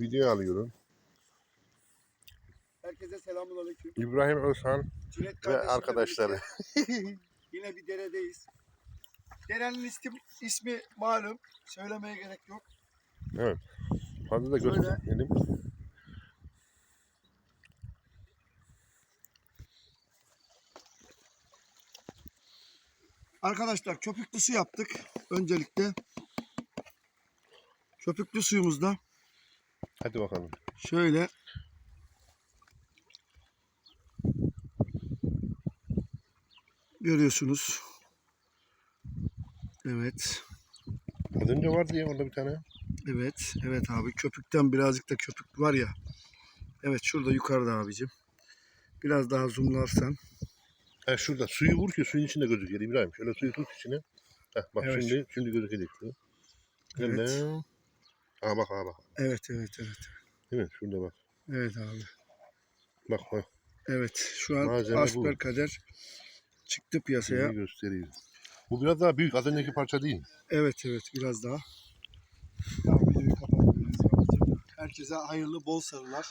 Video alıyorum. Herkese selamun aleyküm. İbrahim Özhan Cüneyt ve arkadaşları. Yine bir deredeyiz. Derenin ismi, ismi malum. Söylemeye gerek yok. Evet. Fazla da göstermeyelim. Arkadaşlar köpüklü su yaptık. Öncelikle köpüklü suyumuzda Hadi bakalım. şöyle görüyorsunuz. Evet. Az önce vardı ya orada bir tane. Evet. Evet abi. Köpükten birazcık da köpük var ya. Evet şurada yukarıda abicim. Biraz daha zoomlarsan. Ha şurada suyu vur ki suyun içinde gözüküyor İbrahim. Şöyle suyu tut içine. Heh, bak Evet. şimdi şimdi gözükecek. Evet. Evet. Aa bak aa bak. Evet evet evet. Değil mi? Şurada bak. Evet abi. Bak bak. Evet. Şu an Malzeme bu. Asper Kader çıktı piyasaya. Şimdi gösteriyor. Bu biraz daha büyük. Az önceki parça değil. Evet evet biraz daha. Videoyu kapatabiliriz. Herkese hayırlı bol sarılar.